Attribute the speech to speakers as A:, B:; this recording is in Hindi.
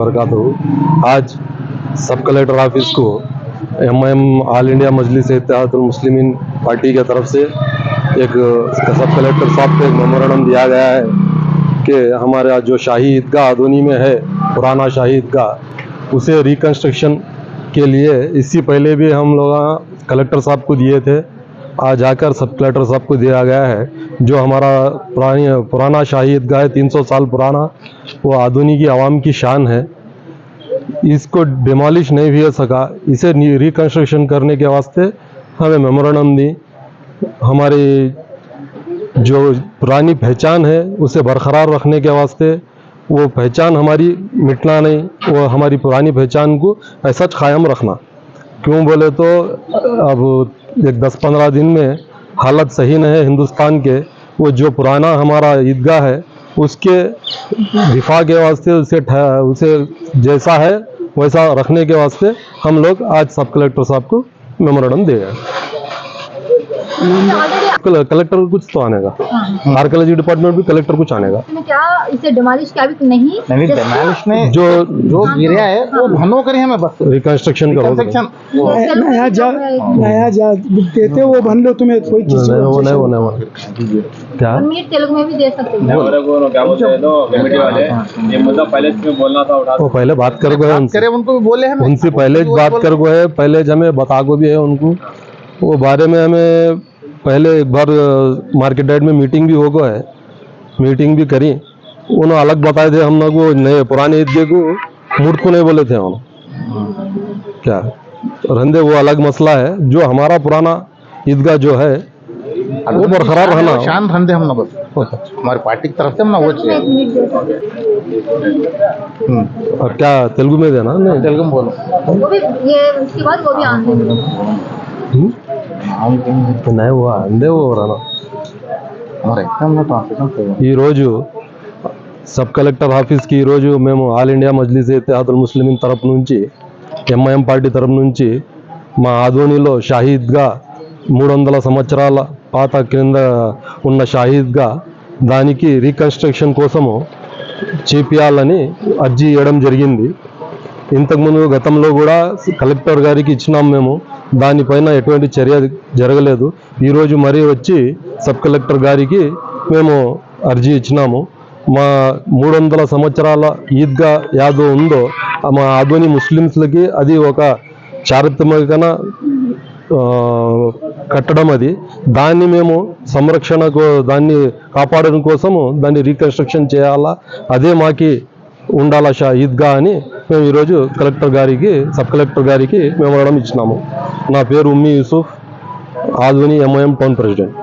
A: बरकातहू आज सब कलेक्टर ऑफ़िस को M M all India Majlis Ittehadul Muslimeen party की तरफ़ से एक, सब कलेक्टर साहब को एक मेमोरेंडम दिया गया है कि हमारा जो शाही ईदगाह आदोनी में है, पुराना शाही ईदगाह उसे रिकंस्ट्रक्शन के लिए इससे पहले भी हम लोग कलेक्टर साहब को दिए थे। आज आकर सब कलेक्टर साहब को दिया गया है। जो हमारा पुरानी, पुराना शाही ईदगाह है, तीन सौ साल पुराना वो आधुनिक आवाम की शान है। इसको डिमोलिश नहीं भी हो सका। इसे रिकन्स्ट्रक्शन करने के वास्ते हमें मेमोरेंडम दी। हमारी जो पुरानी पहचान है, उसे बरकरार रखने के वास्ते वो पहचान हमारी मिटना नहीं, वो हमारी पुरानी पहचान को ऐसा कायम रखना। क्यों बोले तो अब एक दस पंद्रह दिन में हालत सही नहीं है हिंदुस्तान के। वो जो पुराना हमारा ईदगाह है उसके दिफा के वास्ते, उसे उसे जैसा है, वैसा रखने के वास्ते हम लोग आज सब कलेक्टर साहब को मेमोरेंडम दे गए कल- कलेक्टर को कुछ तो आने का आर्कोलॉजी डिपार्टमेंट भी कलेक्टर कुछ आने का
B: क्या इसे डिमोलिश क्या भी नहीं
C: नहीं
B: जैसे-
C: में
A: जो
C: जो गिरा है वो भनो करे हमें बस।
A: रिकंस्ट्रक्शन करो।
D: नया जा नया जा देते वो बन लो तुम्हें कोई
A: नहीं वो नहीं वो नहीं वो क्या?
B: तेलुगु में भी दे सकते हैं।
E: हमारे को क्या बोलते हैं तो कमेटी वाले ये मुद्दा पहले से बोलना था उठा
A: वो पहले बात कर गए
C: बात करे उनको भी बोले हमें।
A: उनसे पहले बात कर गए पहले हमें बता को भी है उनको। वो बारे में हमें पहले एक बार मार्केट यार्ड में मीटिंग भी हो गया है। मीटिंग भी करी। उन्होंने अलग बताए थे हम लोग वो नए पुराने ईदगाह को मूर्त को नहीं बोले थे हम। क्या? रंधे वो अलग मसला है। जो हमारा पुराना ईदगाह जो है वो बरकरार रहना।
C: शान धंधे हम ना बस। हमारी पार्टी की तरफ़ से हम ना वो चाहिए
B: हैं
C: हम्म।
A: और क्या तेलुगु में देना? नहीं।
C: तेलुगु में बोलो।
B: वो भी ये उसके बाद वो भी आने
C: అందే పోరాను
A: ఈరోజు సబ్ కలెక్టర్ ఆఫీస్కి ఈరోజు మేము ఆల్ ఇండియా మజ్లీస్ ఇతిహాదుల్ ముస్లిం తరపు నుంచి ఎంఐఎం పార్టీ తరపు నుంచి మా ఆధోనిలో షాహీద్గా మూడు వందల సంవత్సరాల పాత క్రింద ఉన్న షాహీద్గా దానికి రీకన్స్ట్రక్షన్ కోసము చేపియాలని అర్జీ ఇవ్వడం జరిగింది. ఇంతకుముందు గతంలో కూడా కలెక్టర్ గారికి ఇచ్చినాం మేము. దానిపైన ఎటువంటి చర్య జరగలేదు. ఈరోజు మరీ వచ్చి సబ్ కలెక్టర్ గారికి మేము అర్జీ ఇచ్చినాము. మా మూడు వందల సంవత్సరాల ఈద్గా యాదో ఉందో మా ఆధోని ముస్లిమ్స్లకి అది ఒక చారిత్రకమైన కట్టడం అది. దాన్ని మేము సంరక్షణకు దాన్ని కాపాడడం కోసము దాన్ని రీకన్స్ట్రక్షన్ చేయాలా? అదే మాకి ఉండాలా షా ఈద్గా అని మేము ఈరోజు కలెక్టర్ గారికి సబ్ కలెక్టర్ గారికి మెమోరాండం ఇచ్చినాము. నా పేరు ఉమ్మి యూసుఫ్ ఆధ్వని ఎంఐఎం టౌన్ ప్రెసిడెంట్.